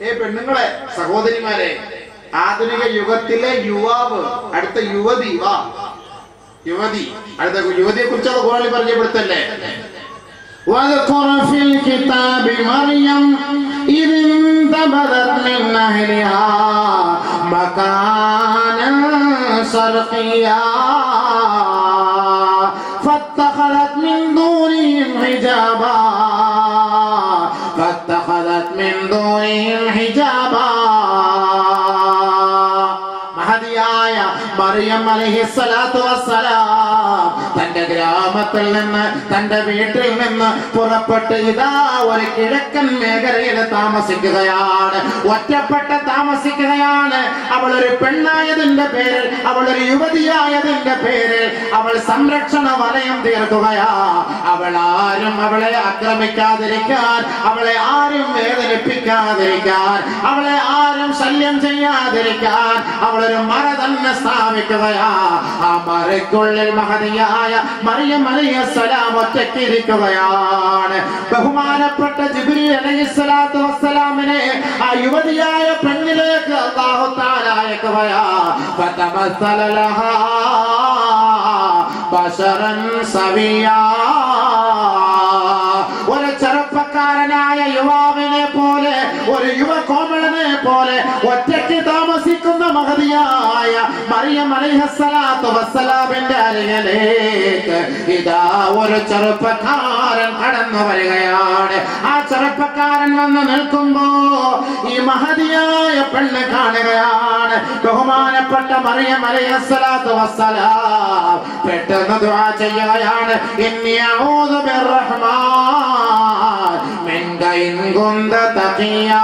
ഏ പെണ്ണുങ്ങളെ സഹോദരിമാരെ ആധുനിക യുഗത്തിലെ യുവാവ് അടുത്ത യുവതി വാ യുവതി അടുത്ത യുവതിയെ കുറിച്ചുള്ള ഖുറാനിൽ പരിചയപ്പെടുത്തല്ലേ واذكر في الكتاب مريم إذ انتبذت من أهلها مكانا شرقيا دونهم حجابا മഹതിയായ മറിയം അലഹിസ്സലാത്തു വസ്സലാം തന്റെ ഗ്രാമത്തിൽ നിന്ന് തന്റെ വീട്ടിൽ നിന്ന് പുറപ്പെട്ട് ഇതാ ഒരു കിഴക്കൻ മേഖലയിൽ താമസിക്കുകയാണ്. ഒറ്റപ്പെട്ട് താമസിക്കുകയാണ്. അവൾ ഒരു പെണ്ണായതിന്റെ പേരിൽ അവൾ ഒരു യുവതിയായതിന്റെ പേരിൽ അവൾ സംരക്ഷണ വലയം തീർക്കുകയാ. അവൾ ആരും അവളെ ആക്രമിക്കാതിരിക്കാൻ അവളെ ആരും വേദനിപ്പിക്കാതിരിക്കാൻ അവളെ ആരും ശല്യം ചെയ്യാതിരിക്കാൻ അവളൊരു മറ തന്നെ സ്ഥാപിക്കുകയാ. ആ മറയ്ക്കുള്ളിൽ മഹതിയായ മറിയം ബഹുമാനപ്പെട്ട ജിബ്രീൽ അലൈഹിസ്സലാത്തു വസ്സലാമിനെ ആ യുവതിയായ പെണ്ണിലേക്ക് അല്ലാഹു തആല ഫതമസ്സല ലഹാ ബശറൻ സവിയാ. ഒരു ചെറുപ്പക്കാരനായ യുവാവിനെ പോലെ ഒരു യുവ കോമളനെ പോലെ ഒറ്റയ്ക്ക് മറിയം അലൈഹസ്സലാത്തു വസ്സലാമിന്റെ അരികിലേക്ക് ഇതാ ഒരു ചെറുപ്പക്കാരൻ കടന്നു വരികയാണ്. ആ ചെറുപ്പക്കാരൻ വന്ന് നിൽക്കുമ്പോ ഈ മഹതിയായ പെണ്ണ് കാണുകയാണ്. ബഹുമാനപ്പെട്ട മറിയം അലൈഹസ്സലാത്തു വസ്സലാം പെട്ടെന്ന് ദുആ ചെയ്യുകയാണ്. ഇന്നി അഊദു ബിർറഹ്മാൻ മിൻക ഇൻ കുന്ത തഖിയാ.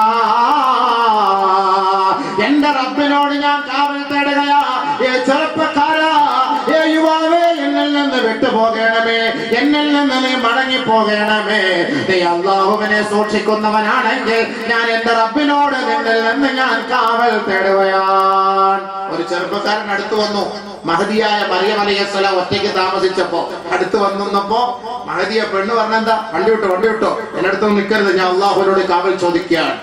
വിട്ടുപോകണമേ എന്നിൽ നിന്ന് നീ മടങ്ങി പോകണമേ നീ അള്ളാഹുവിനെ സൂക്ഷിക്കുന്നവനാണെങ്കിൽ ഞാൻ എന്റെ റബ്ബിനോട് നിന്നിൽ നിന്ന് ഞാൻ കാവൽ തേടുകയാണ്. ഒരു ചെറുപ്പക്കാരൻ അടുത്തു വന്നു. മഹതിയായ മറിയം അലൈഹിസ്സലാം ഒറ്റയ്ക്ക് താമസിച്ചപ്പോ അടുത്ത് വന്നപ്പോ മഹതിയ പെണ്ണ് പറഞ്ഞെന്താ വണ്ടി വിട്ടോ വണ്ടി വിട്ടോ. അടുത്തൊന്നും നിൽക്കരുത് ഞാൻ അള്ളാഹുവിനോട് കാവൽ ചോദിക്കുകയാണ്.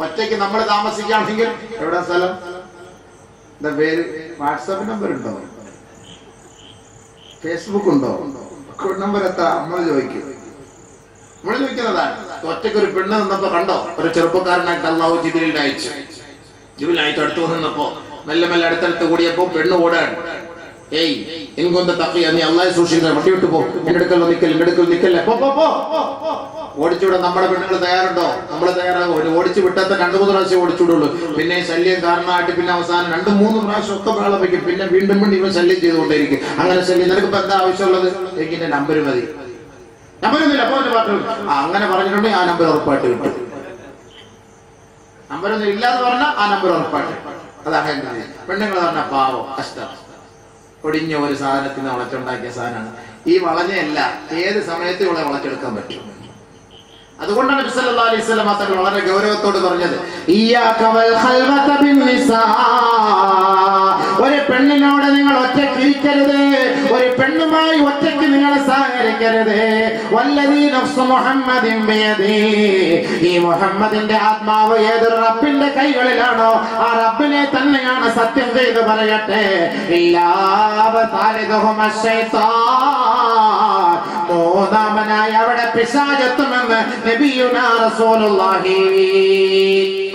ഒറ്റയ്ക്ക് നമ്മൾ താമസിക്കുകയാണെങ്കിൽ എവിടെ സ്ഥലം? എന്താ പേര്? വാട്സാപ്പ് നമ്പർ ഉണ്ടോ? ഫേസ്ബുക്ക് ഉണ്ടോ? അക്കൗണ്ട് നമ്പർ എത്താ? നമ്മൾ ചോദിക്കും. നമ്മൾ ചോദിക്കുന്നതാണ് ഒറ്റയ്ക്ക് ഒരു പെണ്ണ് നിന്നപ്പോ കണ്ടോ? ഒരു ചെറുപ്പക്കാരനായിട്ട് അള്ളാഹു ജിബിലിൽ അയച്ചു. ജിബിലായിട്ട് അടുത്ത് നിന്നപ്പോ മെല്ലെ മെല്ലെ അടുത്തടുത്ത് കൂടിയപ്പോ പെണ്ണ് ഓടാണ് ഏയ് നീ പോ. പോ പോ നമ്മുടെ പെണ്ണുങ്ങൾ തയ്യാറുണ്ടോ? നമ്മൾ തയ്യാറാകും ഒരു ഓടിച്ചു വിട്ടാത്ത രണ്ടു മൂന്ന് പ്രാവശ്യം ഓടിച്ചുവിടുള്ളൂ പിന്നെ ശല്യം കാരണമായിട്ട് പിന്നെ അവസാനം രണ്ട് മൂന്ന് പ്രാവശ്യം ഒക്കെ ബഹളം വയ്ക്കും പിന്നെ വീണ്ടും വീണ്ടും ഇവൻ ശല്യം ചെയ്തുകൊണ്ടേയിരിക്കും. അങ്ങനെ ശല്യം. നിനക്ക് ഇപ്പൊ എന്താ ആവശ്യമുള്ളത്? എനിക്ക് നമ്പർ മതി. നമ്പരൊന്നുമില്ല അപ്പൊ അങ്ങനെ പറഞ്ഞിട്ടുണ്ടെങ്കിൽ ആ നമ്പർ ഉറപ്പായിട്ട് കിട്ടും. നമ്പരൊന്നും ഇല്ലാന്ന് പറഞ്ഞാൽ ആ നമ്പർ ഉറപ്പായിട്ട് രീതി. പെണ്ണുങ്ങൾ പറഞ്ഞ പാവം കഷ്ടം. ഒടിഞ്ഞ ഒരു സാധനത്തിൽ നിന്ന് വളച്ചുണ്ടാക്കിയ സാധനമാണ്. ഈ വളഞ്ഞയല്ല ഏത് സമയത്തും ഇവിടെ വളച്ചെടുക്കാൻ പറ്റും? അതുകൊണ്ടാണ് നബി സല്ലല്ലാഹു അലൈഹി വസല്ലം മാത്രം വളരെ ഗൗരവത്തോട് പറഞ്ഞത് ഒരു പെണ്ണിനോട് നിങ്ങൾ ഒറ്റ ഇരിക്കരുത്. ഒരു പെണ്ണുമായി ഒറ്റയ്ക്ക് സഹകരിക്കരുത് വല്ലതീ നഫ്സ് മുഹമ്മദിൻ ബിയദി. ഈ മുഹമ്മദിന്റെ ആത്മാവ് ഏത് റബ്ബിന്റെ കൈകളിലാണോ ആ റബ്ബിനെ തന്നെയാണ് സത്യം ചെയ്ത് പറയട്ടെ. മൂന്നാമനായി അവിടെ പിശാചെത്തുമെന്ന്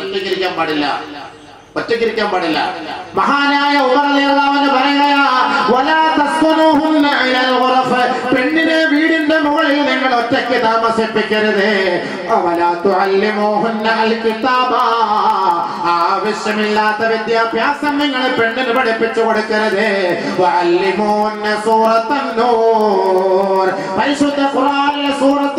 ഒറ്റയ്ക്കിരിക്കാൻ പാടില്ല. ഒറ്റക്കിരിക്കാൻ പാടില്ല. മഹാനായ ഇലൽ ഗുറഫ്. പെണ്ണിനെ നിങ്ങൾ ഒറ്റയ്ക്ക് താമസിപ്പിക്കരുത്. വലാ തുഅല്ലിമുഹുന്ന അൽ കിതാബ ആവശ്യമില്ലാത്ത വിദ്യാഭ്യാസം നിങ്ങൾ പെണ്ണിന് പഠിപ്പിച്ചു കൊടുക്കരുത്. വഅല്ലിമുഹുന്ന സൂറത്തന്നൂർ. പരിശുദ്ധ സൂറത്തുൻ നൂർ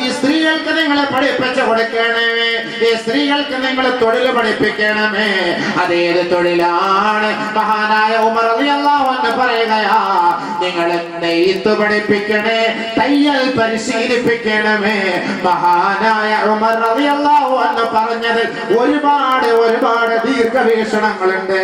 ഈ സ്ത്രീകൾക്ക് നിങ്ങളെ പഠിപ്പിച്ചു കൊടുക്കണമേ. ഈ സ്ത്രീകൾക്ക് നിങ്ങൾ തൊഴിൽ പഠിപ്പിക്കണമേ. അതേത് തൊഴിലാണ്? മഹാനായ ഉമർ അൻഹു പറയുകയാ നിങ്ങൾ നെയ്ത്ത് പഠിപ്പിക്കണേ തയ്യൽ പരിശീലിപ്പിക്കണമേ. മഹാനായ ഉമർ അള്ളാഹു എന്ന് പറഞ്ഞത് ഒരുപാട് ഒരുപാട് ദീർഘവീക്ഷണങ്ങളുണ്ട്.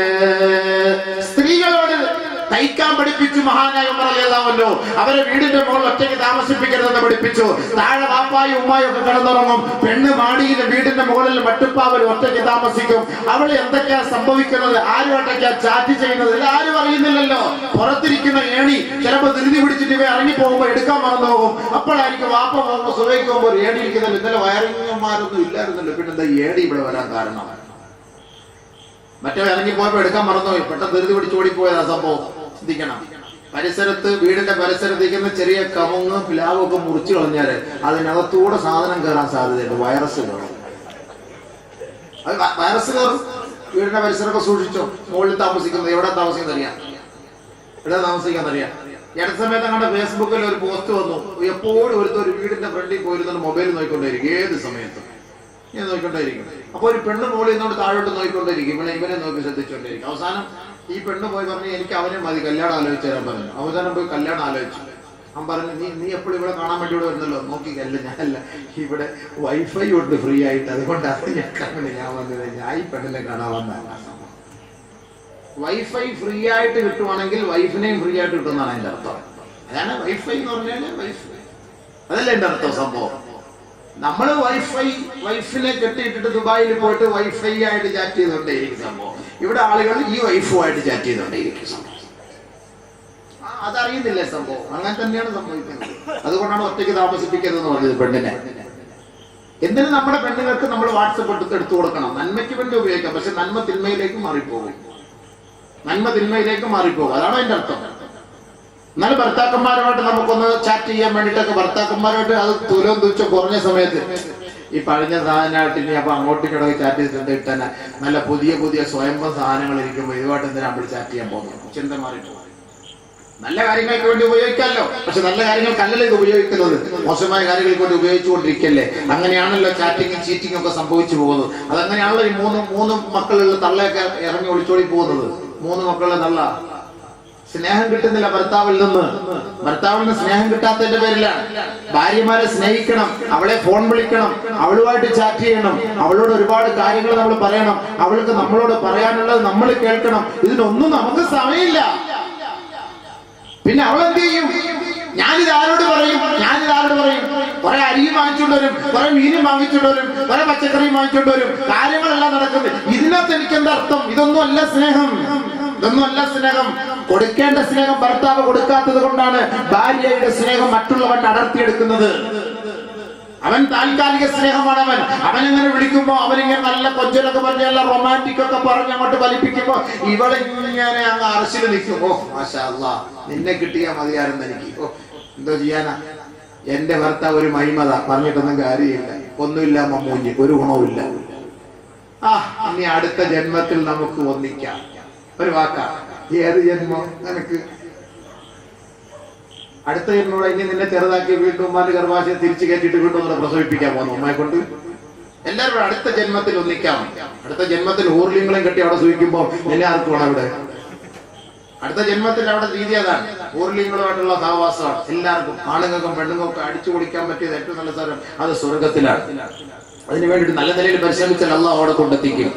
സ്ത്രീകളോട് തയ്ക്കാൻ പഠിപ്പിച്ചു മഹാനായ ഉമർ അലിയല്ലാമല്ലോ അവരെ വീടിന്റെ മുകളിൽ ഒറ്റയ്ക്ക് താമസിപ്പിക്കരുതെന്ന് പഠിപ്പിച്ചു. താഴെ വാപ്പായും ഉമ്മായും ഒക്കെ കിടന്നുറങ്ങും. പെണ്ണ് മാടിയിൽ വീടിന്റെ മുകളിൽ മട്ടുപ്പാവൽ ഒറ്റയ്ക്ക് താമസിക്കും. അവൾ എന്തൊക്കെയാ സംഭവിക്കുന്നത്? ആരും ഒറ്റയ്ക്കാ ചാറ്റ് ചെയ്യുന്നത്? ആരും അറിയുന്നില്ലല്ലോ. പുറത്തിരിക്കുന്ന ഏണി ചിലപ്പോൾ ധൃതി പിടിച്ചിട്ട് ഇവ ഇറങ്ങി പോകുമ്പോ എടുക്കാൻ മറന്നു പോകും. അപ്പോഴായിരിക്കും വാപ്പ പോകുമ്പോ സുഖയ്ക്ക് ഒരു ഏണി ഇരിക്കുന്നില്ല ഇന്നലെ വയറിങ്ങന്മാരൊന്നും ഇല്ലായിരുന്നല്ലോ. പിന്നെ എന്താ ഏണി ഇവിടെ വരാൻ കാരണം? മറ്റേ ഇറങ്ങി പോയപ്പോ എടുക്കാൻ മറന്നുപോയി പെട്ടെന്ന് ധൃതി പിടിച്ച് ആ സംഭവം. ചിന്തിക്കണം. പരിസരത്ത് വീടിന്റെ പരിസരത്ത് ഇരിക്കുന്ന ചെറിയ കമുങ്ങ് പ്ലാവും ഒക്കെ മുറിച്ചു കളഞ്ഞാൽ അതിനകത്തൂടെ സാധനം കയറാൻ സാധ്യതയുണ്ട്. വൈറസ് കയറും അത് വൈറസ് കയറും. വീടിന്റെ പരിസരമൊക്കെ സൂക്ഷിച്ചോ? മുകളിൽ താമസിക്കുന്നത് എവിടെ താമസിക്കുന്നത് അറിയാം എവിടെ താമസിക്കാൻ അറിയാം അടുത്ത സമയത്ത് അങ്ങോട്ട് ഫേസ്ബുക്കിൽ ഒരു പോസ്റ്റ് വന്നു. എപ്പോഴും ഒരുത്തൊരു വീടിന്റെ ഫ്രണ്ടിൽ പോയിരുന്ന മൊബൈൽ നോക്കിക്കൊണ്ടിരിക്കും ഏത് സമയത്തും. ഞാൻ നോക്കിക്കൊണ്ടേയിരിക്കും. അപ്പോൾ ഒരു പെണ്ണ് മോളിൽ നിന്നോട് താഴോട്ട് നോക്കിക്കൊണ്ടേയിരിക്കും. ഇവിടെ ഇവനെ നോക്കി ശ്രദ്ധിച്ചുകൊണ്ടേയിരിക്കും. അവസാനം ഈ പെണ്ണ് പോയി പറഞ്ഞ് എനിക്ക് അവനെ മതി കല്യാണം ആലോചിച്ച് തരാൻ പറഞ്ഞു. അവസാനം പോയി കല്യാണം ആലോചിച്ചു. അവൻ പറഞ്ഞു നീ നീ എപ്പോഴും ഇവിടെ കാണാൻ വേണ്ടി ഇവിടെ വരുന്നല്ലോ. നോക്കിക്കല്ല ഞാനല്ല. ഇവിടെ വൈഫൈ ഉണ്ട് ഫ്രീ ആയിട്ട്. അതുകൊണ്ടാണ് ഞാൻ അങ്ങനെ ഞാൻ വന്നത്. ഞാൻ ഈ പെണ്ണിനെ കാണാൻ വന്നതാണ് വൈഫൈ ഫ്രീ ആയിട്ട് കിട്ടുവാണെങ്കിൽ വൈഫിനെയും ഫ്രീ ആയിട്ട് കിട്ടുന്നതാണ് എന്റെ അർത്ഥം. അതാണ് വൈഫൈ എന്ന് പറഞ്ഞാൽ വൈഫൈ അതല്ലേ അർത്ഥം സംഭവം? നമ്മൾ വൈഫൈ വൈഫിനെ കെട്ടിയിട്ടിട്ട് ദുബായിൽ പോയിട്ട് വൈഫൈ ആയിട്ട് ചാറ്റ് ചെയ്തുകൊണ്ടേയിരിക്കും സംഭവം. ഇവിടെ ആളുകൾ ഈ വൈഫുമായിട്ട് ചാറ്റ് ചെയ്തുകൊണ്ടേയിരിക്കും സംഭവം. അതറിയുന്നില്ലേ സംഭവം? അങ്ങനെ തന്നെയാണ് സംഭവിക്കുന്നത്. അതുകൊണ്ടാണ് ഒറ്റയ്ക്ക് താമസിപ്പിക്കരുതെന്ന് പറഞ്ഞത് പെണ്ണിനെ. എന്തിനു നമ്മുടെ പെണ്ണുങ്ങൾക്ക് നമ്മൾ വാട്സപ്പ് എടുത്ത് എടുത്തു കൊടുക്കണം? നന്മയ്ക്ക് വേണ്ടി ഉപയോഗിക്കാം. പക്ഷെ നന്മ തിന്മയിലേക്ക് മാറിപ്പോകും. നന്മ തിന്മയിലേക്ക് മാറിപ്പോകും. അതാണ് അതിന്റെ അർത്ഥം? എന്നാലും ഭർത്താക്കന്മാരുമായിട്ട് നമുക്കൊന്ന് ചാറ്റ് ചെയ്യാൻ വേണ്ടിട്ടൊക്കെ ഭർത്താക്കന്മാരുമായിട്ട് അത് തുലം തുച്ഛം കുറഞ്ഞ സമയത്ത്. ഈ പഴഞ്ഞ സാധനമായിട്ട് ഇനി അപ്പൊ അങ്ങോട്ടും കിടക്കി ചാറ്റ് ചെയ്തിട്ട് തന്നെ നല്ല പുതിയ പുതിയ സ്വയംഭം സാധനങ്ങൾ ഇരിക്കുമ്പോൾ ഇതുമായിട്ട് എന്തിനാ നമ്മൾ ചാറ്റ് ചെയ്യാൻ പോകുന്നത്? ചിന്ത മാറിയിട്ട് നല്ല കാര്യങ്ങൾക്ക് വേണ്ടി ഉപയോഗിക്കാമല്ലോ. പക്ഷെ നല്ല കാര്യങ്ങൾക്കല്ലല്ലോ ഇത് ഉപയോഗിക്കുന്നത്. മോശമായ കാര്യങ്ങൾക്ക് വേണ്ടി ഉപയോഗിച്ചുകൊണ്ടിരിക്കല്ലേ? അങ്ങനെയാണല്ലോ ചാറ്റിങ്ങും ചീറ്റിങ്ങും ഒക്കെ സംഭവിച്ചു പോകുന്നത്. അതങ്ങനെയാണല്ലോ ഈ മൂന്ന് മൂന്ന് മക്കളുള്ള തള്ളയൊക്കെ ഇറങ്ങി ഒളിച്ചോടി പോകുന്നത്. മൂന്ന് മക്കളുടെ തള്ള. സ്നേഹം കിട്ടുന്നില്ല ഭർത്താവിൽ നിന്ന്. ഭർത്താവിൽ നിന്ന് സ്നേഹം കിട്ടാത്തതിന്റെ പേരിലാണ് ഭാര്യമാരെ സ്നേഹിക്കണം അവളെ ഫോൺ വിളിക്കണം അവളുമായിട്ട് ചാറ്റ് ചെയ്യണം അവളോട് ഒരുപാട് കാര്യങ്ങൾ നമ്മൾ പറയണം അവൾക്ക് നമ്മളോട് പറയാനുള്ളത് നമ്മൾ കേൾക്കണം. ഇതിനൊന്നും നമുക്ക് സമയമില്ല. പിന്നെ അവൾ എന്ത് ചെയ്യും? ഞാനിത് ആരോട് പറയും? ഞാനിത് ആരോട് പറയും? കുറെ അരിയും വാങ്ങിച്ചുള്ളവരും വരും കുറെ മീനും വാങ്ങിച്ചുകൊണ്ട് കുറെ പച്ചക്കറിയും വാങ്ങിക്കൊണ്ട് വരും. കാര്യങ്ങളെല്ലാം നടക്കുന്നത് ഇതിനകത്ത് എനിക്ക് എന്താ അർത്ഥം? ഇതൊന്നും അല്ല സ്നേഹം. ഇതൊന്നും അല്ല സ്നേഹം. കൊടുക്കേണ്ട സ്നേഹം ഭർത്താവ് കൊടുക്കാത്തത് കൊണ്ടാണ് ഭാര്യയുടെ സ്നേഹം മറ്റുള്ളവൻ അടർത്തിയെടുക്കുന്നത്. അവൻ താൽക്കാലിക സ്നേഹമാണ് അവൻ. അവൻ ഇങ്ങനെ വിളിക്കുമ്പോ അവനിങ്ങനെ നല്ല കൊഞ്ചലൊക്കെ പറഞ്ഞ് നല്ല റൊമാന്റിക് ഒക്കെ പറഞ്ഞ് അങ്ങോട്ട് വലിപ്പിക്കുമ്പോ ഇവളെ ഇങ്ങനെ അങ്ങ് അറശിൽ നിൽക്കും. ഓ മാഷാ നിന്നെ കിട്ടിയാ മതിയായിരുന്നു എനിക്ക്. ഓ എന്തോ ചെയ്യാനാ? എന്റെ ഭർത്താവ് ഒരു മഹിമത പറഞ്ഞിട്ടൊന്നും കാര്യമില്ല. ഒന്നുമില്ല മമ്മൂഞ്ഞി ഒരു ഗുണവുമില്ല. ആ ഇനി അടുത്ത ജന്മത്തിൽ നമുക്ക് ഒന്നിക്കാം. ഒരു വാക്കാ ഏത് ജന്മം നിനക്ക്? അടുത്ത ജന്മോടെ ഇനി നിന്നെ ചെറുതാക്കി വീണ്ടും ഉമ്മാന്റെ ഗർഭാശയം തിരിച്ചു കയറ്റിയിട്ട് വീണ്ടും ഒന്നുകൂടെ പ്രസവിപ്പിക്കാൻ പോകുന്നു ഉമ്മയെ കൊണ്ട്. എല്ലാവരും അടുത്ത ജന്മത്തിൽ ഒന്നിക്കാം. അടുത്ത ജന്മത്തിൽ ഊർലിംഗളും കെട്ടി അവിടെ സൂചിക്കുമ്പോ എല്ലാവർക്കും വേണം ഇവിടെ അടുത്ത ജന്മത്തിൽ അവിടെ രീതി അതാണ്. ഊർലിങ്ങളുമായിട്ടുള്ള സഹവാസമാണ്. എല്ലാവർക്കും ആണുങ്ങൾക്കും പെണ്ണുങ്ങൾക്കും അടിച്ചു പൊളിക്കാൻ പറ്റിയത് ഏറ്റവും നല്ല സ്ഥലം അത് സ്വർഗത്തിലാണ് അതിനു വേണ്ടിയിട്ട് നല്ല നിലയിൽ പരിശ്രമിച്ചാൽ അള്ളാഹ് അവിടെ കൊണ്ടെത്തിക്കും.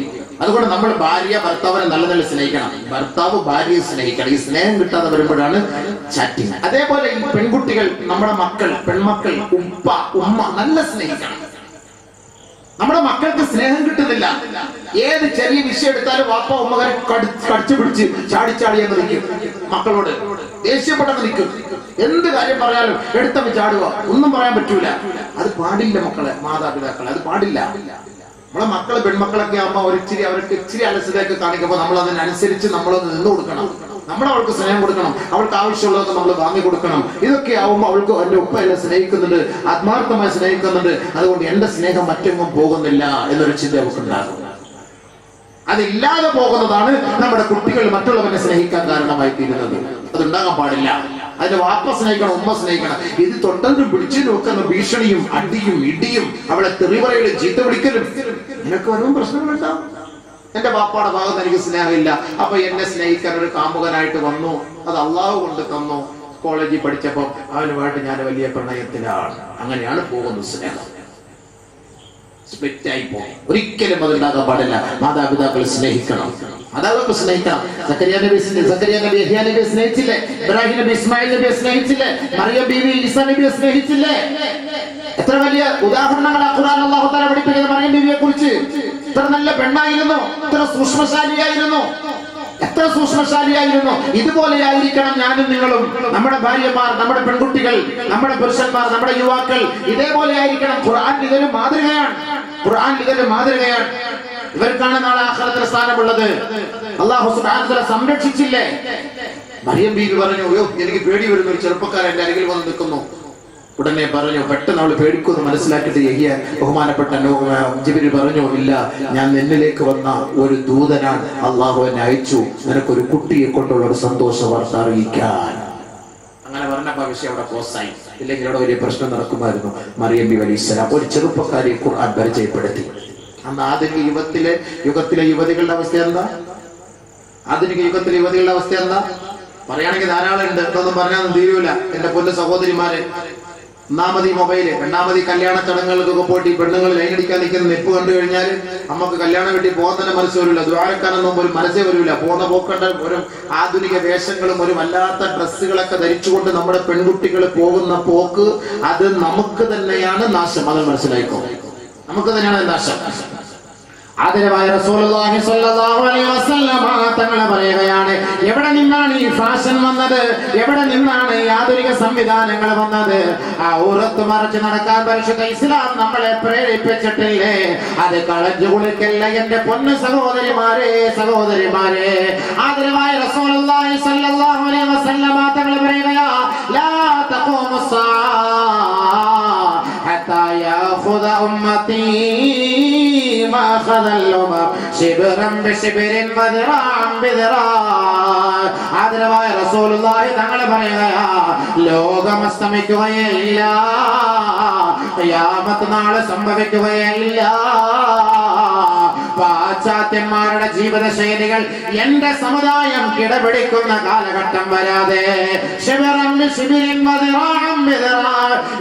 അതുകൊണ്ട് നമ്മൾ ഭാര്യ ഭർത്താവിനെ നല്ല നില സ്നേഹിക്കണം. ഭർത്താവ് ഭാര്യയെ സ്നേഹിക്കണം. ഈ സ്നേഹം കിട്ടാതെ വരുമ്പോഴാണ് ചാറ്റിങ്. അതേപോലെ ഈ പെൺകുട്ടികൾ നമ്മുടെ മക്കൾ പെൺമക്കൾ ഉപ്പ ഉമ്മ നല്ല സ്നേഹിക്കണം. നമ്മുടെ മക്കൾക്ക് സ്നേഹം കിട്ടുന്നില്ല. ഏത് ചെറിയ വിഷയം എടുത്താലും വാപ്പ ഉമ്മകരെ കടിച്ചു പിടിച്ച് ചാടി ചാടി എന്ന് നിൽക്കും. മക്കളോട് ദേഷ്യപ്പെട്ടെന്ന് നിൽക്കും. എന്ത് കാര്യം പറഞ്ഞാലും എടുത്തവ ചാടുക. ഒന്നും പറയാൻ പറ്റൂല. അത് പാടില്ല മക്കളെ മാതാപിതാക്കളെ അത് പാടില്ല. നമ്മളെ മക്കൾ പെൺമക്കളൊക്കെ ആകുമ്പോൾ ഒരു ഇച്ചിരി അവർക്ക് ഇച്ചിരി അലസതയൊക്കെ കാണിക്കുമ്പോൾ നമ്മൾ അതിനനുസരിച്ച് നമ്മളൊന്ന് നിന്നു കൊടുക്കണം. നമ്മൾ അവൾക്ക് സ്നേഹം കൊടുക്കണം. അവൾക്ക് ആവശ്യമുള്ളതൊക്കെ നമ്മൾ വാങ്ങി കൊടുക്കണം. ഇതൊക്കെ ആവുമ്പോൾ അവൾക്ക് എന്റെ ഉപ്പ എന്നെ സ്നേഹിക്കുന്നുണ്ട്. ആത്മാർത്ഥമായി സ്നേഹിക്കുന്നുണ്ട്. അതുകൊണ്ട് എന്റെ സ്നേഹം മറ്റെങ്ങും പോകുന്നില്ല എന്നൊരു ചിന്ത അവൾക്ക് ഉണ്ടാകും അതില്ലാതെ പോകുന്നതാണ് നമ്മുടെ കുട്ടികൾ മറ്റുള്ളവരെ സ്നേഹിക്കാൻ കാരണമായി തീരുന്നത് അതുണ്ടാകാൻ പാടില്ല. അതിന്റെ വാപ്പ സ്നേഹിക്കണം ഉമ്മ സ്നേഹിക്കണം. ഇത് തൊട്ടതിനും പിടിച്ചു നോക്കുന്ന ഭീഷണിയും അടിയും ഇടിയും അവളെ തെറിവറയുടെ ചീത്ത വിളിക്കലും. ഇതൊക്കെ വരുമ്പോൾ പ്രശ്നങ്ങളുണ്ടാവും. എന്റെ വാപ്പാടെ ഭാഗത്ത് എനിക്ക് സ്നേഹമില്ല. അപ്പൊ എന്നെ സ്നേഹിക്കാൻ ഒരു കാമുകനായിട്ട് വന്നു. അത് അള്ളാഹു കൊണ്ട് തന്നു. കോളേജിൽ പഠിച്ചപ്പോ അവനുമായിട്ട് ഞാൻ വലിയ പ്രണയത്തിലാണ്. അങ്ങനെയാണ് പോകുന്നത് സ്നേഹം. സ്പ്ലിറ്റ് ആയി പോകും ഒരിക്കലും അതുണ്ടാകാൻ പാടില്ല. മാതാപിതാക്കൾ സ്നേഹിക്കണം. മാതാപിതാക്കൾ സ്നേഹിക്കണം. സക്കരിയ നബി സക്കരിയ നബി അഹിയ നബിയെ സ്നേഹിച്ചില്ലേ? ഇബ്രാഹിം നബി ഇസ്മായിൽ നബിയെ സ്നേഹിച്ചില്ലേ? മറിയം ബീവി ഈസ നബിയെ സ്നേഹിച്ചില്ലേ? എത്ര വലിയ ഉദാഹരണങ്ങൾ ഖുർആൻ അല്ലാഹു തആല പഠിപ്പിക്കുന്നത് മറിയം ബീവിയെ കുറിച്ച് ഇത്ര നല്ല പെണ്ണായിരുന്നു ഇത്ര സൂക്ഷ്മശാലിയായിരുന്നു എത്ര സൂക്ഷ്മശാലിയായിരുന്നു. ഇതുപോലെയായിരിക്കണം ഞാനും നിങ്ങളും നമ്മുടെ ഭാര്യമാർ നമ്മുടെ പെൺകുട്ടികൾ നമ്മുടെ പുരുഷന്മാർ നമ്മുടെ യുവാക്കൾ. ഇതേപോലെ ആയിരിക്കണം ഖുർആൻ ഇതൊരു മാതൃകയാണ്. ഖുർആൻ ഇതൊരു മാതൃകയാണ്. ഇവർക്കാണ് നാളെ ആഖിറത്തിൽ സ്ഥാനമുള്ളത്. അള്ളാഹു തആല സംരക്ഷിച്ചില്ലേ? മറിയം ബീവി പറഞ്ഞു എനിക്ക് പേടി വരുന്ന ഒരു ചെറുപ്പക്കാരൻ എന്റെ അരികിൽ വന്ന് നിൽക്കുന്നു. ഉടനെ പറഞ്ഞു പെട്ടെന്ന് അവൾ പേടിക്കുമെന്ന് മനസ്സിലാക്കിയിട്ട് യഹിയ ബഹുമാനപ്പെട്ട ജിബിരി പറഞ്ഞു ഇല്ല ഞാൻ നിന്നിലേക്ക് വന്ന ഒരു ദൂതനാണ് അള്ളാഹു എന്നെ അയച്ചു. നിനക്കൊരു കുട്ടിയെ കൊണ്ടുള്ള ഒരു സന്തോഷ വാർത്ത അറിയിക്കാൻ. അങ്ങനെ പറഞ്ഞപ്പോ വിഷയം അവിടെ പോസ്റ്റായി ഇല്ലെങ്കിൽ അവിടെ വലിയ പ്രശ്നം നടക്കുമായിരുന്നു. മറിയം ബി അലി ഒരു ചെറുപ്പക്കാരെ ഖുർആൻ പരിചയപ്പെടുത്തി. അന്ന് ആധുനിക യുഗത്തിലെ യുഗത്തിലെ യുവതികളുടെ അവസ്ഥ എന്താ? ആധുനിക യുഗത്തിലെ യുവതികളുടെ അവസ്ഥ എന്താ? പറയുകയാണെങ്കിൽ ധാരാളം ഉണ്ട് എന്നൊന്നും പറഞ്ഞാൽ തീരൂല. എന്റെ പൊന്നു സഹോദരിമാരെ ഒന്നാമത് ഈ മൊബൈൽ രണ്ടാമത് ഈ കല്യാണ ചടങ്ങുകൾക്കൊക്കെ പോയിട്ട് ഈ പെണ്ണുങ്ങൾ ലൈനടിക്കാൻ നിൽക്കുന്ന നെപ്പ് കണ്ടു കഴിഞ്ഞാൽ നമുക്ക് കല്യാണം വേണ്ടി പോകാൻ തന്നെ മനസ്സ് വരില്ല. ദ്വാരക്കാനൊന്നും ഒരു മനസ്സേ വരില്ല. പോകുന്ന പോക്കണ്ട ഒരു ആധുനിക വേഷങ്ങളും ഒരു വല്ലാത്ത ഡ്രസ്സുകളൊക്കെ ധരിച്ചുകൊണ്ട് നമ്മുടെ പെൺകുട്ടികൾ പോകുന്ന പോക്ക് അത് നമുക്ക് തന്നെയാണ് നാശം. അത് മനസ്സിലായിക്കോ? നമുക്ക് തന്നെയാണ് നാശം. ആദരവായ റസൂലുള്ളാഹി സ്വല്ലല്ലാഹു അലൈഹി തങ്ങളെ പറയുകയാണ്. എവിടെ നിന്നാണ് ഈ ഫാഷൻ വന്നത്? എവിടെ നിന്നാണ് ഈ ആധുനിക സംവിധാനങ്ങൾ വന്നത്? ആ ഉറത്ത് മറിച്ച് നടക്കാൻ പരിശുദ്ധ ഇസ്ലാം നമ്മളെ പ്രേരിപ്പിച്ചിട്ടില്ലേ? അത് കളഞ്ഞു കുളിക്കല്ല എന്റെ പൊന്നു സഹോദരിമാരെ സഹോദരിമാരെ. ആദരവായ റസൂലുള്ളാഹി സ്വല്ലല്ലാഹു അലൈഹി തങ്ങളെ ലാ യാഖുദ ما اخذ الامم شبرا بشبر وذراعا بذراع ആദരവായ റസൂലുള്ളാഹി തങ്ങൾ പറയുകയാ ലോകം അസ്തമിക്കുകയേ ഇല്ല ഖിയാമത്ത് നാളെ സംഭവിക്കുകയേ ഇല്ല പാശ്ചാത്യന്മാരുടെ ജീവിത ശൈലികൾ എന്റെ സമുദായം കിടപിടിക്കുന്ന കാലഘട്ടം വരാതെ.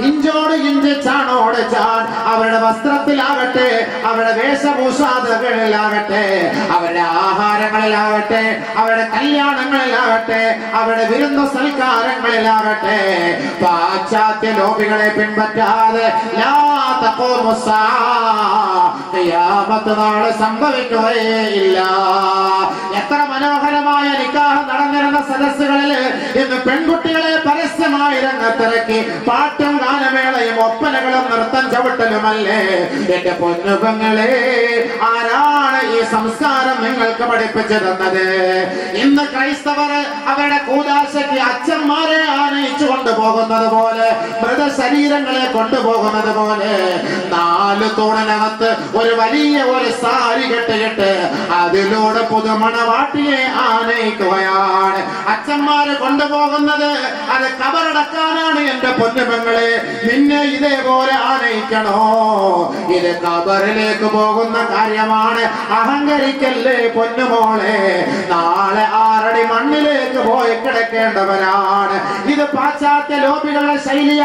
ഇഞ്ചോട് ഇഞ്ച് ചാണോട് അവരുടെ വസ്ത്രത്തിലാകട്ടെ അവരുടെ വേഷഭൂഷാദകളിലാകട്ടെ അവരുടെ ആഹാരങ്ങളിലാകട്ടെ അവരുടെ കല്യാണങ്ങളിലാകട്ടെ അവരുടെ വിരുന്ന സൽക്കാരങ്ങളിലാകട്ടെ. പാശ്ചാത്യ ലോബികളെ പിൻപറ്റാതെ സംഭവിക്കുകയേ ഇല്ല എത്ര മനോഹരമായ നിക്കാഹ് നടന്നിരുന്ന സദസ്സുകളിൽ ഇന്ന് പെൺകുട്ടികളെ പരസ്യമായി രംഗത്തിറക്കി പാട്ടും ഗാനമേളയും ഒപ്പനകളും നൃത്തം ചവിട്ടലുമല്ലേ? എന്റെ പൊന്നുപങ്ങളെ ആരാണ് ഈ സംസ്കാരം നിങ്ങൾക്ക് പഠിപ്പിച്ചു തന്നത് ഇന്ന് ക്രൈസ്തവർ അവരുടെ കൂതാശയ്ക്ക് അച്ഛന്മാരെ ആനയിച്ചു കൊണ്ടുപോകുന്നത് പോലെ മൃതശരീരങ്ങളെ കൊണ്ടുപോകുന്നത് പോലെ നാല് തൂണിനകത്ത് ഒരു വലിയ ഒരു സാരി കെട്ടിയിട്ട് അതിലൂടെ പുതുമണവാട്ടിയെ ആനയിക്കുകയാണ്. അച്ഛന്മാര് കൊണ്ടുപോകുന്നത് അത് കബറടക്കാനാണ് എന്റെ പൊന്നുമങ്ങളെ നിന്നെ ഇതേപോലെ ആനയിക്കണോ? ഇത് കബറിലേക്ക് പോകുന്ന കാര്യമാണ്. അഹങ്കരിക്കല്ലേ പൊന്നുമോളെ? നാളെ ആറടി മണ്ണിലേക്ക് പോയി കിടക്കേണ്ടവനാണ്. ഇത് പാശ്ചാത്യ ലോബികളുടെ ശൈലിയ.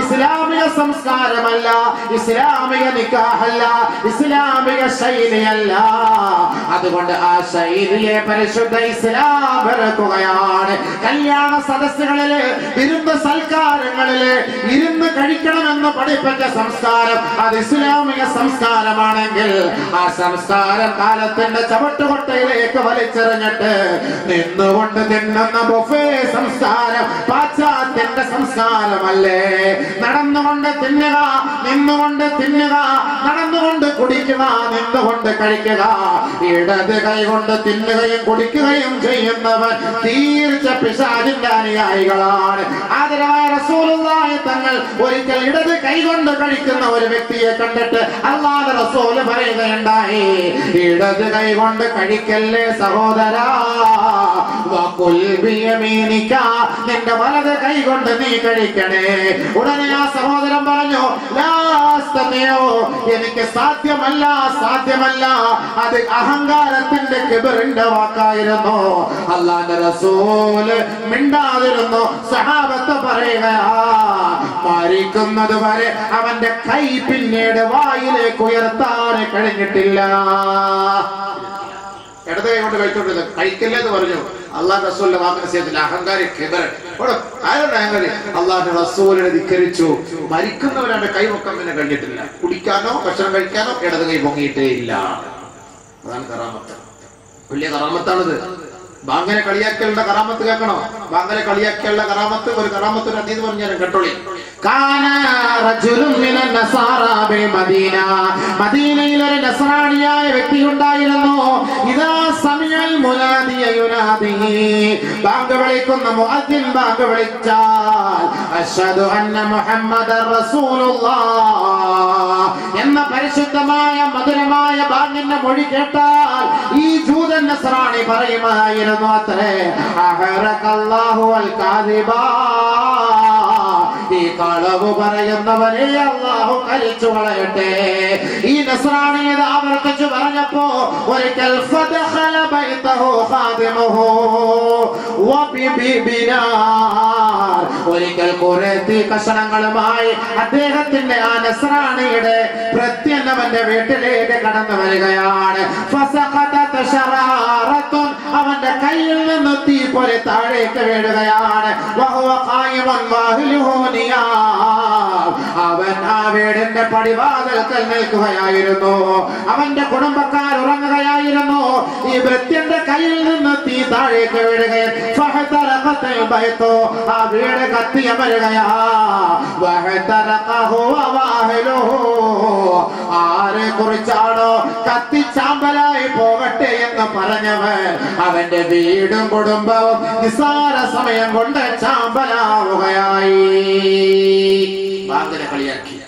ഇസ്ലാമിക സംസ്കാരമല്ല. ഇസ്ലാമിക നിക്കാഹല്ല. ഇസ്ലാമിക ശൈലിയല്ല. അതുകൊണ്ട് ആ ശൈലിയെ പരിശുദ്ധ ഇസ്ലാം വെറുക്കുകയാണ്. കല്യാണ സദസ്സുകളിൽ ഇരുന്ന് സൽക്കാരങ്ങളിൽ ഇരുന്ന് കഴിക്കണമെന്ന് പഠിപ്പിച്ച സംസ്കാരം അത് ഇസ്ലാമിക സംസ്കാരമാണെങ്കിൽ ആ സംസ്കാരം കാലത്തിന്റെ ചവിട്ടുകൊട്ടയിലേക്ക് വലിച്ചെറിഞ്ഞിട്ട് നിന്നുകൊണ്ട് തിന്നുന്ന ബൊഫേ സംസ്കാരം പാശ്ചാത്യന്റെ സംസ്കാരമല്ലേ നടന്നുകൊണ്ട് തിന്നുക നിന്നുകൊണ്ട് തിന്നുക നടന്നുകൊണ്ട് കുടിക്കുക നിന്നുകൊണ്ട് കഴിക്കുക. ഇടത് കൈകൊണ്ട് തിന്നുകയും കുടിക്കുകയും ചെയ്യുന്നവർ തീർച്ച പിശാചിന്റെ അനുയായികളാണ്. ആദരവായ റസൂലുള്ളാഹി തങ്ങൾ ഒരിക്കൽ ഇടത് കൈകൊണ്ട് കഴിക്കുന്ന ഒരു വ്യക്തിയെ കണ്ടിട്ട് അല്ലാതെ റസൂൽ പറയുകയുണ്ടായി ഇടത് കൈകൊണ്ട് കഴിക്കല്ലേ സഹോദരാ? വകുൽ ബിയമീനിക നിന്റെ വലത് കൈകൊണ്ട് നീ കഴിക്കണേ. ഉടനെ ആ സഹോദരൻ പറഞ്ഞു. എനിക്ക് സാധ്യമല്ല സാധ്യമല്ല. അത് അഹങ്കാരത്തിന്റെ കിബറിന്റെ വാക്കായിരുന്നു. അള്ളാന്റെ റസൂൽ മിണ്ടാതിരുന്നു. സഹാബത്ത് പറയുക മരിക്കുന്നത് വരെ അവന്റെ കൈ പിന്നീട് വായിലേക്ക് ഉയർത്താൻ കഴിഞ്ഞിട്ടില്ല. ഇടത് കൈ കൊണ്ട് കഴിച്ചോണ്ടിരുന്നത് കഴിക്കല്ലേ എന്ന് പറഞ്ഞു. അള്ളാഹ് റസൂലിന്റെ വാക്കനുസരിച്ചില്ല അഹങ്കാരി കിബരൻ ആരുടെ അഹങ്കാരി? അള്ളാഹ് റസൂലിനെ ധിക്കരിച്ചു. മരിക്കുന്നവരാണ് കൈ പൊക്കാൻ പിന്നെ കഴിഞ്ഞിട്ടില്ല. കുടിക്കാനോ ഭക്ഷണം കഴിക്കാനോ ഇടത് കൈ പൊങ്ങിയിട്ടേ ഇല്ല. അതാണ് കറാമത്ത്. വലിയ കറാമത്താണിത്. ബാങ്കനെ കളിയാക്കിയുള്ള കറാമത്ത് കേൾക്കണോ? ബാങ്കനെ കളിയാക്കിയുള്ള കറാമത്ത് ഒരു കറാമത്ത് അതീത് പറഞ്ഞാലും കേട്ടോളി. മദീനയിൽ ഒരു നസ്രാണിയായ വ്യക്തി ഉണ്ടായിരുന്നു ഇതാ സമയൽ ബാങ്ക് വിളിക്കുന്ന മുഅദ്ദിൻ ബാങ്ക് വിളിച്ചാൽ അഷ്ഹദു അന്ന മുഹമ്മദർ റസൂലുള്ളാഹ്. എന്ന പരിശുദ്ധമായ മധുരമായ ബാങ്കിന്റെ മൊഴി കേട്ടാൽ ഈ ജൂതൻ നസ്രാണി പറയുമായിരുന്നു അത്രേ. അഹറകല്ലാഹു അൽ കാദിബാ ഈ കളവ് പറയുന്നവരെ അള്ളാഹു കരിച്ചു കളയട്ടെ ഈ നസ്രാണിയത് ആവർത്തിച്ചു പറഞ്ഞപ്പോ ഒരിക്കൽ ഒരിക്കൽ കുറെ തീ കഷണങ്ങളുമായി അദ്ദേഹത്തിന്റെ ആ നസ്രാണിയുടെ പ്രത്യന്നവന്റെ വീട്ടിലേക്ക് കടന്നു വരികയാണ്. ശറാറത്തുൻ അവന്റെ കയ്യിൽ നിന്ന് തീ പോലെ താഴേക്ക് വീഴുകയാണ്. അവൻ ആ വീടിന്റെ പടിവാതിൽക്കൽ നിൽക്കുകയായിരുന്നു. അവന്റെ കുടുംബക്കാർ ഉറങ്ങുകയായിരുന്നു. ഈ വൃത്യന്റെ കയ്യിൽ നിന്ന് തീ താഴേക്ക് വീഴുകയും. ആ വീട് വഹതറഖഹു വവാഹിലുഹു. ആരെ കുറിച്ചാണോ കത്തിച്ചാമ്പലായി പോകട്ടെ എന്ന് പറഞ്ഞവൻ അവന്റെ വീടും കുടുംബവും നിസാര സമയം കൊണ്ട് ചാമ്പലാവുകയായി. കളിയാക്കി.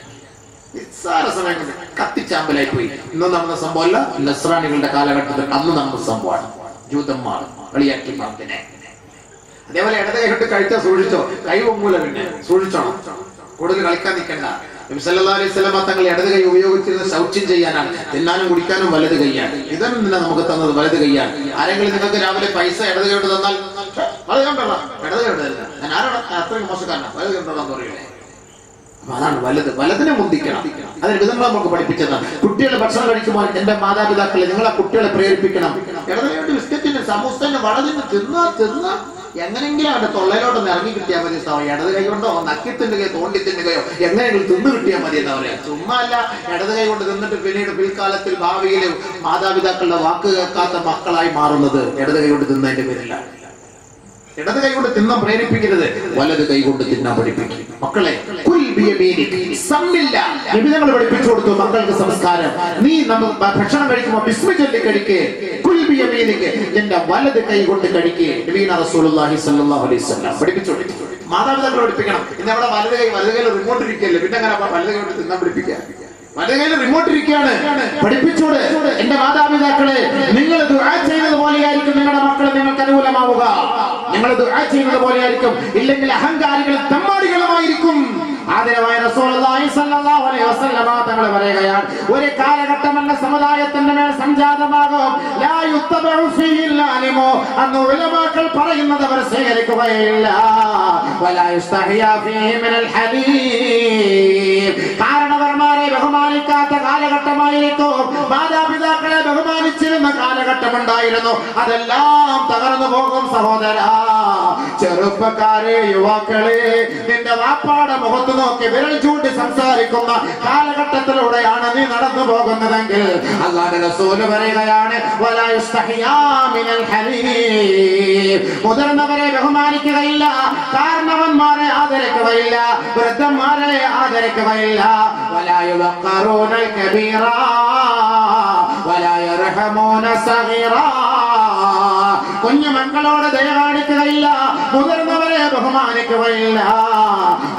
കത്തിച്ചാമ്പലായി പോയി. ഇന്ന് നടന്ന സംഭവമല്ല നസ്രാണികളുടെ കാലഘട്ടത്തിൽ അന്ന് നടന്ന സംഭവമാണ്. ജൂതന്മാർ കളിയാക്കി പാമ്പിനെ. അതേപോലെ ഇടത് കൈ കൊണ്ട് കഴിച്ചാൽ സൂക്ഷിച്ചോ? കൈ പൊങ്ങൂല പിന്നെ. സൂക്ഷിച്ചോണം. കൂടുതൽ കളിക്കാൻ നിൽക്കണ്ട. നബി അലൈഹി വസല്ലമ തങ്ങൾ ഇടത് കൈ ഉപയോഗിച്ചിരുന്ന ശൗച്യം ചെയ്യാനാണ്. തിന്നാനും കുടിക്കാനും വലത് കൈയാണ്. ഇതാണ് നിന്നെ നമുക്ക് തന്നത്? വലത് കൈയാണ്. ആരെങ്കിലും നിങ്ങൾക്ക് രാവിലെ പൈസ ഇടത് കൈ തന്നാൽ "ഛെ, വലത് കണ്ടല്ല ഇടത് ഞാൻ ആരാണ്? അത്രയും മോശക്കാരനാണ് വലത് കണ്ടോളാന്ന് പറയുന്നത് അതാണ് വലുത്. വലതിനെ മുന്തിക്കണം. അതിന് വിധങ്ങൾ നമുക്ക് പഠിപ്പിച്ചതാണ്. കുട്ടികളെ ഭക്ഷണം കഴിക്കുമ്പോൾ എന്റെ മാതാപിതാക്കളെ നിങ്ങൾ കുട്ടികളെ പ്രേരിപ്പിക്കണം. ഇടതുകൈകൊണ്ട് ബിസ്ക്കറ്റിന് സമൂസത്തിന് വളതിന് തിന്ന തിന്ന്. എങ്ങനെങ്കിലും അവന്റെ തൊള്ളയിലോട്ട് ഇറങ്ങി കിട്ടിയാൽ മതി സാവ. ഇടത് കൈ കൊണ്ടോ നക്കി തിന്നുകയോ തോണ്ടി തിന്നുകയോ എങ്ങനെയെങ്കിലും തിന്നു കിട്ടിയാൽ മതി എന്താ പറയാ ചുമ്മാ അല്ല ഇടത് കൈ കൊണ്ട് തിന്നിട്ട് പിന്നീട് പിൽക്കാലത്തിൽ ഭാവിയിൽ മാതാപിതാക്കളുടെ വാക്ക് കേൾക്കാത്ത മക്കളായി മാറുന്നത് ഇടത് കൈ കൊണ്ട് തിന്നതിന്റെ പേരിലാണ് ഇടത് കൈ കൊണ്ട് തിന്നാൻ പ്രേരിപ്പിക്കരുത് വലത് കൈ കൊണ്ട് തിന്നാൻ പഠിപ്പിക്കും. മക്കളെ. സമ്മില്ല. നിബിധങ്ങൾ പഠിപ്പിച്ചു കൊടുത്തു മക്കൾക്ക് സംസ്കാരം. നീ നമ്മൾ ഭക്ഷണം കഴിക്കുമ്പോൾ ബിസ്മി ചൊല്ലി കഴിക്കേ. ബിയമീനിക്. എന്റെ വലത് കൈ കൊണ്ട് കഴിക്കുകയും നബീന റസൂലുള്ളാഹി അലൈഹി വസല്ലം. മാതാപിതാക്കൾ പഠിപ്പിക്കണം. ഇന്ന് അവിടെ വലത് കൈ വലത് കൈ റിമോട്ട് ഇരിക്കല്ലേ പിന്നെ അങ്ങനെ വലത് കൈ കൊണ്ട് തിന്നാൻ പഠിപ്പിക്കുക. കൈയിൽ റിമോട്ട് ഇരിക്കുകയാണ്. പഠിപ്പിച്ചോട്. എന്റെ മാതാപിതാക്കളെ നിങ്ങൾ ദുആ ചെയ്യുന്നത് പോലെയായിരിക്കും നിങ്ങളുടെ മക്കൾ നിങ്ങൾക്ക് അനുകൂലമാവുക. നിങ്ങൾ ദുആ ചെയ്യുന്നത് പോലെയായിരിക്കും. ഇല്ലെങ്കിൽ അഹങ്കാരികൾ തമ്മാടികളുമായിരിക്കും. ആദരവായ റസൂലുള്ളാഹി സ്വല്ലല്ലാഹു അലൈഹി വസല്ലമ തങ്ങൾ പറയുകയാണ് ഒരു കാലഘട്ടം എന്ന സമുദായത്തിന്റെ മേൽ സംജാതമാകും. ലാ യുത്തബഉ ഫീഹിൽ അന്ന് ഉലമാക്കൾ പറയുന്നത് അവർ സ്വീകരിക്കുകയില്ല. വലാ യുസ്തഹിയ മിനൽ ഹലീം കാരണവർമാരെ ബഹുമാനിക്കാത്ത കാലഘട്ടമായിരിക്കും മാതാപിതാക്കളെ ബഹുമാനിച്ചിരുന്ന കാലഘട്ടമുണ്ടായിരുന്നു. അതെല്ലാം തകർന്നു പോകും സഹോദര. ചെറുപ്പക്കാരെ യുവാക്കളെ നിന്റെ വാപ്പാടെ മുഖത്ത് നോക്കി വിരൽ ചൂണ്ടി സംസാരിക്കുന്ന കാലഘട്ടത്തിലൂടെയാണ് നീ നടന്നു പോകുന്നതെങ്കിൽ അല്ലാതെ റസൂൽ പറയുകയാണ്. മുതിർന്നവരെ ബഹുമാനിക്കുകയില്ല കാരണവന്മാരെ ആദരിക്കുകയില്ല വൃദ്ധന്മാരെ ആദരിക്കുകയില്ല. ولا يوقرون الكبيرا ولا يرحمون صغيرا കുഞ്ഞു മക്കളോട് ദയ കാണിക്കുകയില്ല മുതിർന്നവരെ ബഹുമാനിക്കുകയില്ല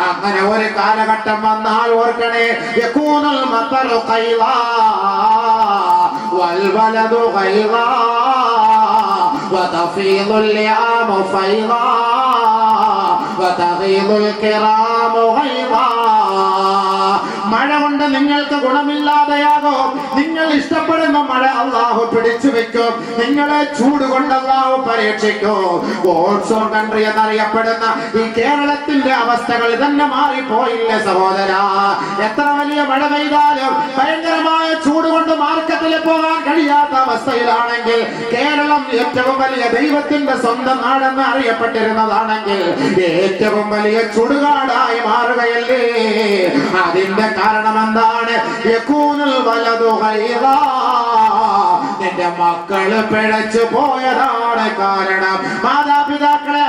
അങ്ങനെ ഒരു കാലഘട്ടം വന്നാൽ ഓർക്കണേ യകൂനുൽ മത്തലു ഖൈലാ والولد غيظا وتفيض اللئام فيضا وتغيظ الكرام غيظا മഴ കൊണ്ട് നിങ്ങൾക്ക് ഗുണമില്ലാതെയാകും. നിങ്ങൾ ഇഷ്ടപ്പെടുന്ന മഴ അള്ളാഹു പിടിച്ചു വെക്കും. നിങ്ങളെ ചൂട് കൊണ്ട് അള്ളാഹു പരീക്ഷിക്കും. കൺട്രി എന്നറിയപ്പെടുന്ന ഈ കേരളത്തിന്റെ അവസ്ഥകൾ തന്നെ മാറിപ്പോയില്ല സഹോദര? എത്ര വലിയ മഴ പെയ്താലും ഭയങ്കരമായ ചൂട് കൊണ്ട് മാർക്കറ്റിൽ പോകാൻ കഴിയാത്ത അവസ്ഥയിലാണെങ്കിൽ കേരളം ഏറ്റവും വലിയ ദൈവത്തിന്റെ സ്വന്തം നാടെന്ന് അറിയപ്പെട്ടിരുന്നതാണെങ്കിൽ ഏറ്റവും വലിയ ചുടുകാടായി മാറുകയല്ലേ? അതിന്റെ എന്താണ് യകൂനുൽ. നിന്റെ മക്കൾ പിഴച്ചു പോയതാണ് കാരണം മാതാപിതാക്കളെ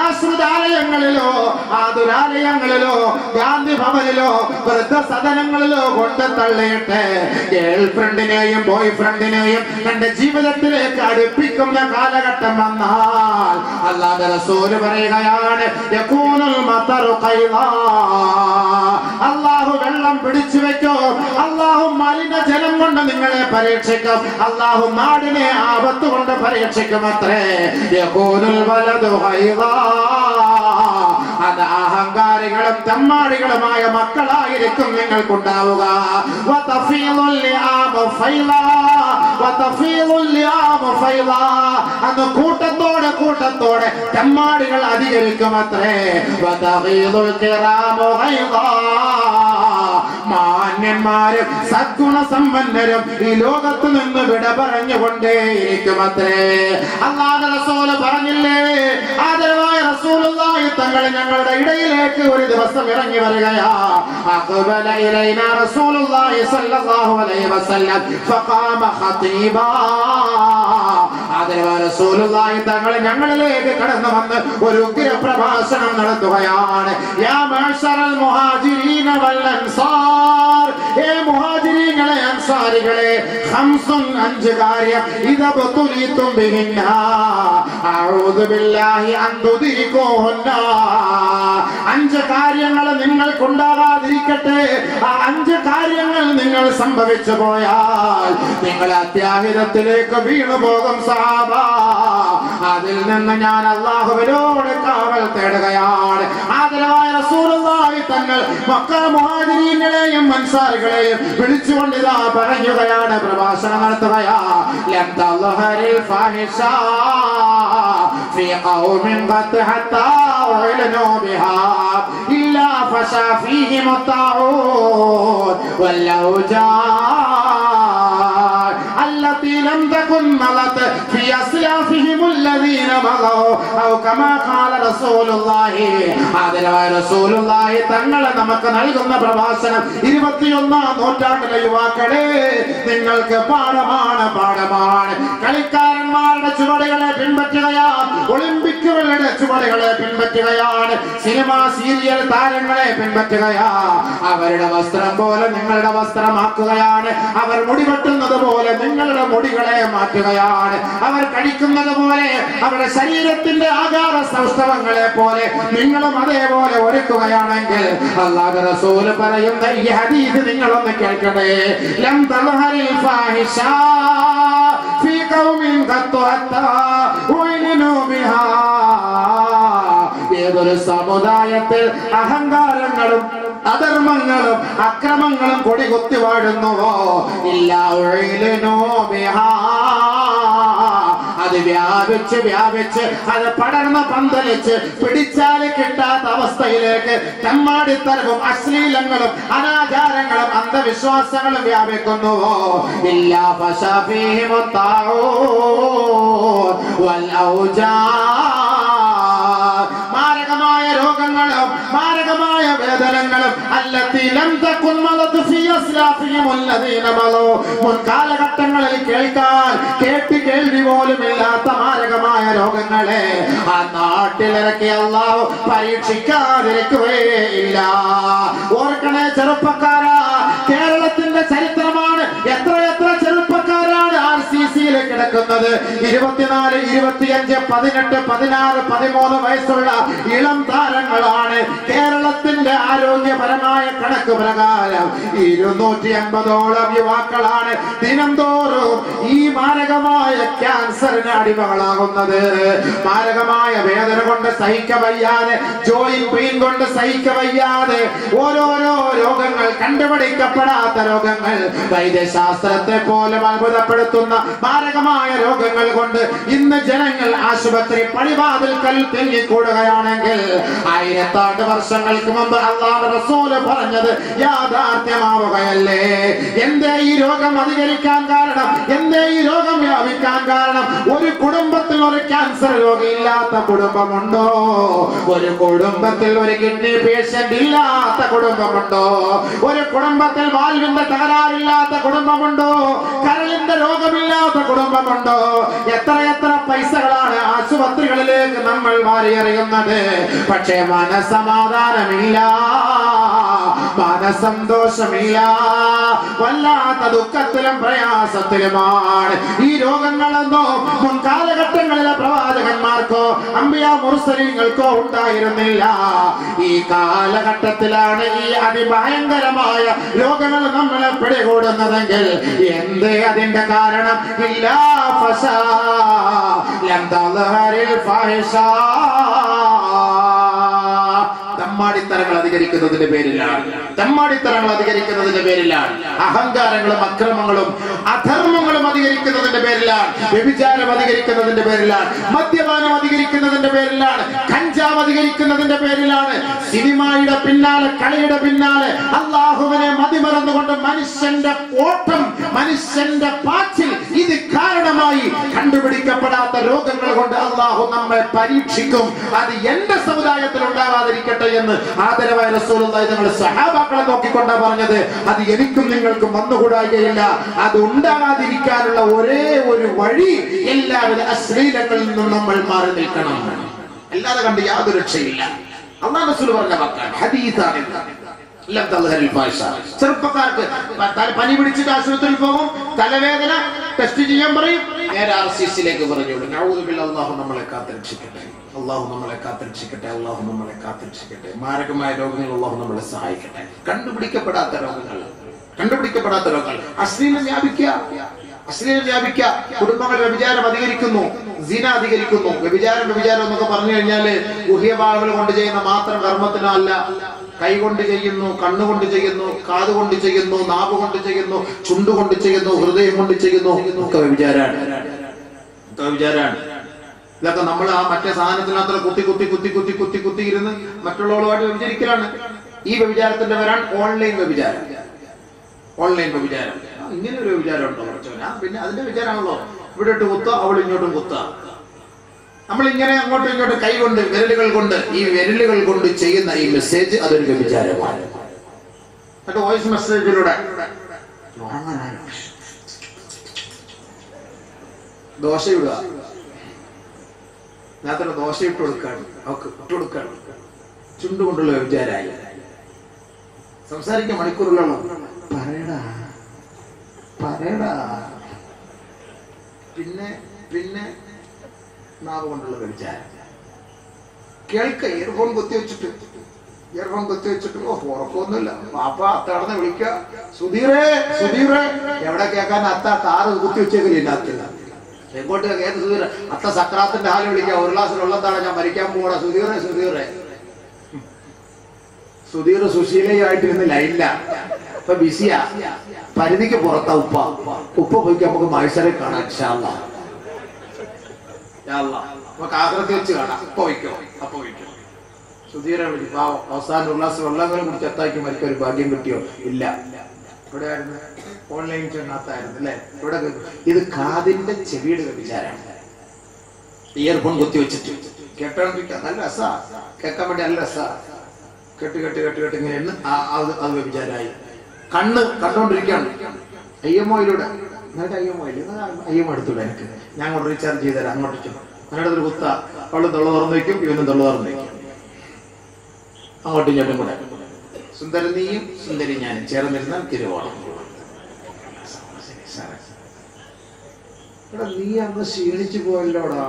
ആശ്രിതാലയങ്ങളിലോ ആതുരാലയങ്ങളിലോ ഗാന്ധി ഭവനിലോ വൃദ്ധസദനങ്ങളിലോ കൊണ്ട് തള്ളിയിട്ട് ഗേൾ ഫ്രണ്ടിനെയും ബോയ് ഫ്രണ്ടിനെയും തന്റെ ജീവിതത്തിലേക്ക് അടുപ്പിക്കുന്ന കാലഘട്ടം വന്നാൽ അല്ലാതെ റസൂൽ പറയുകയാണ്. അള്ളാഹു വെള്ളം പിടിച്ചു വെക്കോ അള്ളാഹു മലിന ജലം കൊണ്ട് നിങ്ങളെ പരീക്ഷിക്കും അള്ളാഹു നാടിനെ ആപത്ത് കൊണ്ട് പരീക്ഷിക്കും അത്രേ യകൂനുൽ വലതു ഖൈലാ. അത് അഹങ്കാരികളും തെമ്മാടികളുമായ മക്കളായിരിക്കും നിങ്ങൾക്കുണ്ടാവുക വതഫീലുൽ ലിആമു ഫൈലാ. വതഫീലുൽ ലിആമു ഫൈലാ. അന്ന് കൂട്ടത്തോടെ കൂട്ടത്തോടെ തെമ്മാടികൾ അധികരിക്കും അത്രേ വതഗീദുൽ കിറാമു ഗൈദാ. മാന്യന്മാരും സദ്ഗുണ സമ്പന്നരും ഈ ലോകത്ത് നിന്ന് വിട പറഞ്ഞുകൊണ്ടേ അത്രേ അല്ലാതെ റസൂൽ പറഞ്ഞില്ലേ? ആദരവായ റസൂലുള്ളാഹി തങ്ങൾ ഞങ്ങളുടെ ഇടയിലേക്ക് ഒരു ദിവസം ഇറങ്ങി വരികയാ. അഖബല ഇലൈന റസൂലുള്ളാഹി സ്വല്ലല്ലാഹു അലൈഹി വസല്ലം. ഫഖാമ ഖതീബാ. തങ്ങൾ ഞങ്ങളിലേക്ക് കടന്നു വന്ന് ഒരു ഉഗ്ര പ്രഭാഷണം നടത്തുകയാണ് മുഹാജിരീങ്ങളെ അൻസാരികളെ അഞ്ച് കാര്യം ബില്ലാഹി അൻ അഞ്ച് കാര്യങ്ങൾ നിങ്ങൾക്കുണ്ടാകാതിരിക്കട്ടെ. ആ അഞ്ച് കാര്യങ്ങൾ നിങ്ങൾ സംഭവിച്ചു പോയാൽ നിങ്ങൾ അത്യാഹിതത്തിലേക്ക് വീണു പോകും സാബ അതിൽ നിന്ന് ഞാൻ അള്ളാഹുവിനോട് കാവൽ തേടുകയാണ് ആദരവായ റസൂലുള്ളാഹി തങ്ങൾ മക്ക മുഹാജിരീങ്ങളെയും അൻസാരികളെയും വിളിച്ചുകൊണ്ട് ഇതാ പറയുകയാണ് പ്രഭാഷണം നടത്തുകയാ ലം തൽഹരിൽ ഫാഹിഷ في قوم قد حتى أعلنوا بها إلا فشى فيهم الطاعون والأوجاع التي لم تكن مضت في أسلافهم الذين مضوا أو كما قال رسول الله ആദരവായ റസൂലുള്ളാഹി തങ്ങൾ നമുക്ക് നൽകുന്ന പ്രഭാഷണം ഇരുപത്തിയൊന്നാം നൂറ്റാണ്ടിലെ യുവാക്കളെ നിങ്ങൾക്ക് പാഠമാണ് പാഠമാണ് കളിക്കാരന്മാരുടെ ചുവടുകളെ പിൻപറ്റുകയാ ഒളിമ്പിക്കുകളുടെ ചുവടുകളെ പിൻപറ്റുകയാണ് സിനിമ സീരിയൽ താരങ്ങളെ പിൻപറ്റുകയാ അവരുടെ വസ്ത്രം പോലെ നിങ്ങളുടെ വസ്ത്രമാക്കുകയാണ് അവർ മുടി വെട്ടുന്നത് പോലെ നിങ്ങളുടെ മുടികളെ പറയുകയാണ് അവർ കഴിക്കുന്നത് പോലെ അവരുടെ ശരീരത്തിന്റെ ആകാര സൗഷ്ഠവങ്ങളെ പോലെ നിങ്ങളും അതേപോലെ ഒരുക്കുകയാണെങ്കിൽ അള്ളാഹ് റസൂൽ പറയുന്ന ഈ ഹദീസ് നിങ്ങളൊന്ന് കേൾക്കട്ടെ. ലം ഫീ ഖൗമിൻ ഏതൊരു സമുദായത്തിൽ അഹങ്കാരങ്ങളും അധർമ്മങ്ങളും അക്രമങ്ങളും കൊടികുത്തി വാഴുന്നുവോ ഇല്ല ബിഹാ അത് വ്യാപിച്ച് വ്യാപിച്ച് അത് പടർന്ന് പന്തലിച്ച് പിടിച്ചാൽ കിട്ടാത്ത അവസ്ഥയിലേക്ക് തെമ്മാടിത്തരവും അശ്ലീലങ്ങളും അനാചാരങ്ങളും അന്ധവിശ്വാസങ്ങളും വ്യാപിക്കുന്നുവോ? ഇല്ല മാരകമായ മലോ. മുൻകാലഘട്ടങ്ങളിൽ കേൾക്കാൻ കേട്ട് കേൾവി പോലും ഇല്ലാത്ത മാരകമായ രോഗങ്ങളെ ആ നാട്ടിലിറക്കി അള്ളാഹു പരീക്ഷിക്കാതിരിക്കുകയില്ല. ഓർക്കണേ ചെറുപ്പക്കാരാ കേരളത്തിന്റെ ചരിത്രമാണ് എത്ര പറയുന്നത് ഇരുപത്തിനാല് ഇരുപത്തിയഞ്ച് പതിനെട്ട് പതിനാറ് പതിമൂന്ന് വയസ്സുള്ള ഇളം താരങ്ങളാണ് കേരളത്തിന്റെ ആരോഗ്യപരമായ കണക്ക് പ്രകാരം ഇരുന്നൂറ്റി അമ്പതോളം യുവാക്കളാണ് ദിനംതോറും ഈ മാരകമായ ക്യാൻസറിന് അടിമകളാകുന്നത്. മാരകമായ വേദന കൊണ്ട് സഹിക്ക വയ്യാതെ ജോയിൻ പെയിൻ കൊണ്ട് സഹിക്ക വയ്യാതെ ഓരോരോ രോഗങ്ങൾ കണ്ടുപിടിക്കപ്പെടാത്ത രോഗങ്ങൾ വൈദ്യശാസ്ത്രത്തെ പോലും അത്ഭുതപ്പെടുത്തുന്ന മാരകമായ രോഗങ്ങൾ കൊണ്ട് ഇന്ന് ജനങ്ങൾ ആശുപത്രി പടിവാതിൽക്കൽ തെങ്ങിക്കൂടുകയാണെങ്കിൽ ആയിരത്താണ്ട് വർഷങ്ങൾക്ക് മുമ്പ് അള്ളാഹ് റസൂൽ പറഞ്ഞത് യാഥാർത്ഥ്യമാവുകയല്ലേ? എന്തേ ഈ രോഗം അധികരിക്കാൻ കാരണം? എന്തേ ഈ രോഗം വ്യാപിക്കാൻ കാരണം? ഒരു കുടുംബത്തിൽ ഒരു ക്യാൻസർ രോഗി ഇല്ലാത്ത കുടുംബമുണ്ടോ? ഒരു കുടുംബത്തിൽ ഒരു കിഡ്നി പേഷ്യന്റ് ഇല്ലാത്ത കുടുംബമുണ്ടോ? ഒരു കുടുംബത്തിൽ വാൽവിന്റെ തകരാറില്ലാത്ത കുടുംബമുണ്ടോ? കരളിന്റെ രോഗമില്ലാത്ത കുടുംബമുണ്ടോ? എത്ര എത്ര പൈസകളാണ് ആശുപത്രികളിലേക്ക് നമ്മൾ വാരിയെറിയുന്നത് പക്ഷേ മനസമാധാനമില്ല മനസന്തോഷമില്ല വല്ലാത്ത ദുഃഖത്തിലും പ്രയാസത്തിലുമാണ്. ഈ രോഗങ്ങളെന്നോ മുൻകാലഘട്ടങ്ങളിലെ പ്രവാചകന്മാർക്കോ അമ്പിയ മുർസലിങ്ങൾക്കോ ഉണ്ടായിരുന്നില്ല. ഈ കാലഘട്ടത്തിലാണ് ഈ അതിഭയങ്കരമായ രോഗങ്ങൾ നമ്മളെ പിടികൂടുന്നതെങ്കിൽ എന്ത് അതിന്റെ കാരണം? ഇല്ല ഫസാ ലം തദ്ഹറിൽ ഫാഹിഷാ തമ്മാടിത്തരങ്ങൾ അധികരിക്കുന്നതിന്റെ പേരിലാണ് തമ്മാടിത്തരങ്ങൾ അധികരിക്കുന്നതിന്റെ പേരിലാണ് അഹങ്കാരങ്ങളും അക്രമങ്ങളും അധർമ്മങ്ങളും അധികരിക്കുന്നതിന്റെ പേരിലാണ് വ്യഭിചാരം അധികരിക്കുന്നതിന്റെ പേരിലാണ് മദ്യപാനം അധികരിക്കുന്നതിന്റെ പേരിലാണ് കഞ്ചാവ് അധികരിക്കുന്നതിന്റെ പേരിലാണ് സിനിമയുടെ പിന്നാലെ കളിയുടെ പിന്നാലെ അള്ളാഹുവിനെ മതിമറന്നുകൊണ്ട് മനുഷ്യന്റെ ഓട്ടം മനുഷ്യന്റെ പാച്ചിൽ ഇത് കാരണമായി കണ്ടുപിടിക്കപ്പെടാത്ത രോഗങ്ങൾ കൊണ്ട് അള്ളാഹു നമ്മെ പരീക്ഷിക്കും. അത് എന്റെ സമുദായത്തിൽ ഉണ്ടാകാതിരിക്കട്ടെ എന്ന് ആദരവായ റസൂലുള്ളാഹി തങ്ങളുടെ സഹാബാക്കളെ നോക്കിക്കൊണ്ടാ പറഞ്ഞത്. അത് എനിക്കും നിങ്ങൾക്കും വന്നുകൂടായികയില്ല. അത് ഉണ്ടാകാതിരിക്കാനുള്ള ഒരേ ഒരു വഴി എല്ലാവിധ അശ്ലീലങ്ങളിൽ നിന്നും നമ്മൾ മാറി നിൽക്കണം. അല്ലാതെ കണ്ട് യാതൊരു രക്ഷയില്ല അള്ളാഹ് റസൂൽ പറഞ്ഞ വാക്കാണ്. ഹദീസാണ് ചെറുപ്പക്കാർക്ക് പനി പിടിച്ചിട്ട് ആശുപത്രിയിൽ പോകും. തലവേദന ടെസ്റ്റ് ചെയ്യാൻ പറയും. നേരെ ആർ സി സിയിലേക്ക് പറഞ്ഞു. വിടും അള്ളാഹു നമ്മളെ കാത്തിരക്ഷിക്കട്ടെ. അള്ളാഹു നമ്മളെ കാത്തിരക്ഷിക്കട്ടെ. അള്ളാഹു നമ്മളെ കാത്തിരക്ഷിക്കട്ടെ. മാരകമായ രോഗങ്ങൾ അള്ളാഹു നമ്മളെ സഹായിക്കട്ടെ. കണ്ടുപിടിക്കപ്പെടാത്ത രോഗങ്ങൾ. കണ്ടുപിടിക്കപ്പെടാത്ത രോഗങ്ങൾ. അശ്ലീലം വ്യാപിക്കുക. അശ്ലീലം വ്യാപിക്കുക. കുടുംബങ്ങൾ വ്യഭിചാരം അധികരിക്കുന്നു. ജീന അധികരിക്കുന്നു. വ്യഭിചാരം വ്യഭിചാരം എന്നൊക്കെ പറഞ്ഞു കഴിഞ്ഞാൽ ഗുഹ്യഭാഗങ്ങൾ കൊണ്ട് ചെയ്യുന്ന മാത്രം കർമ്മത്തിനല്ല. കൈ കൊണ്ട് ചെയ്യുന്നു കണ്ണുകൊണ്ട് ചെയ്യുന്നു കാതുകൊണ്ട് ചെയ്യുന്നു നാവ് കൊണ്ട് ചെയ്യുന്നു ചുണ്ടുകൊണ്ട് ചെയ്യുന്നു ഹൃദയം കൊണ്ട് ചെയ്യുന്നു ഒക്കെ വിചാരാണ് വ്യഭിചാരാണ്. ഇതൊക്കെ നമ്മൾ ആ മറ്റേ സാധനത്തിനകത്ത് കുത്തി കുത്തി കുത്തി കുത്തി കുത്തി കുത്തി ഇരുന്ന് മറ്റുള്ളവരുമായിട്ട് വ്യഭിചരിക്കലാണ്. ഈ വ്യഭിചാരത്തിന്റെ വരാൻ ഓൺലൈൻ വ്യഭിചാരം. ഓൺലൈൻ വ്യഭിചാരം. ആ, ഇങ്ങനെ ഒരു വിചാരം ഉണ്ടോ പിന്നെ അതിന്റെ വിചാരമാണല്ലോ ഇവിടെ ഇട്ട് കുത്ത അവൾ ഇങ്ങോട്ടും കുത്ത നമ്മൾ ഇങ്ങനെ അങ്ങോട്ടും ഇങ്ങോട്ടും കൈ കൊണ്ട് വിരലുകൾ കൊണ്ട് ഈ വിരലുകൾ കൊണ്ട് ചെയ്യുന്ന ഈ മെസ്സേജ് അതൊരു വ്യഭിചാരമാണ്. വോയിസ് മെസ്സേജിലൂടെ ദോശ ഇടുക. ഞാനത്ര ദോശ ഇട്ട് കൊടുക്കാണ് അവക്ക് ഇട്ട് കൊടുക്കാണ് ചുണ്ടുകൊണ്ടുള്ള വ്യഭിചാരായി. സംസാരിക്കാൻ മണിക്കൂറുകളാണോ. പറയടാ പറയടാ. പിന്നെ പിന്നെ നാവ് കൊണ്ടുള്ള വ്യഭിചാരം കേൾക്ക ഇയർഫോൺ കുത്തിവെച്ചിട്ട് ഇയർഫോൺ കുത്തിവെച്ചിട്ട് ഓ ഉറക്കൊന്നുമില്ല പാപ്പ അത്താടന്ന് വിളിക്ക. സുധീറേ സുധീറേ. എവിടെ കേൾക്കാൻ അത്ത കാറ് കുത്തി വെച്ചേക്കില്ല ഇതിനകത്തില്ല എങ്ങോട്ട് ഏത് സുധീർ അത്ത സക്രാത്തിന്റെ ഹാൽ വിളിക്കാം. ഒരു ഗ്ലാസ് വെള്ളത്താണ് ഞാൻ മരിക്കാൻ പോകണ സുധീറേ സുധീറേ. സുധീർ സുശീലയായിട്ടിരുന്ന് ലൈനില്ല ഇപ്പൊ ബിസിയാ. പരിധിക്ക് പുറത്താ ഉപ്പ. ഉപ്പ പോയിക്ക് നമുക്ക് മത്സരം കാണാം അല്ലാ. നമുക്ക് ആഗ്രഹത്തിൽ വെച്ച് കാണാം. അപ്പൊ വയ്ക്കോ. അപ്പൊ വയ്ക്കോ. സുധീരെ വിളി പാവം. അവസാന ഗ്ലാസ് വെള്ളങ്ങളും കുടിച്ച് എത്താക്കി മരിക്കാൻ ഒരു ഭാഗ്യം കിട്ടിയോ? ഇല്ല. ഇവിടെ ആയിരുന്നു ഓൺലൈൻ ചെന്നാത്തായിരുന്നു അല്ലെ? ഇവിടെ ഇത് കാതിന്റെ ചെവിയുടെ വിചാരമാണ്. ഇയർഫോൺ കുത്തി വെച്ചിട്ട്. കേട്ടോണ്ടിരിക്കാൻ നല്ല രസാ. കേൾക്കാൻ വേണ്ടി നല്ല രസാ. കെട്ട് കെട്ട് കെട്ട് കെട്ട് ഇങ്ങനെ അത് അത് വ്യഭിചാരായി കണ്ണ് കണ്ടോണ്ടിരിക്കുകയാണ്. ഒയിലൂടെ. എന്നിട്ട് ഐ എം ഒയിൽ. ഐ എം എടുത്തൂടെ എനിക്ക്. അങ്ങോട്ട് റീചാർജ് ചെയ്ത് തരാം അങ്ങോട്ട് ചെന്നു എന്നിട്ട് ഒരു കുത്ത. പള്ളി തൊള്ള തുറന്നു വയ്ക്കും ഇവനും തൊള്ള തുറന്നു വയ്ക്കും. അങ്ങോട്ടും ഇങ്ങോട്ടും കൂടെ. സുന്ദര നീയും സുന്ദരി ഞാനും ചേർന്നിരുന്നാൽ തിരുവോണം നീ അന്ന് ക്ഷീണിച്ചു പോയല്ലോടാ.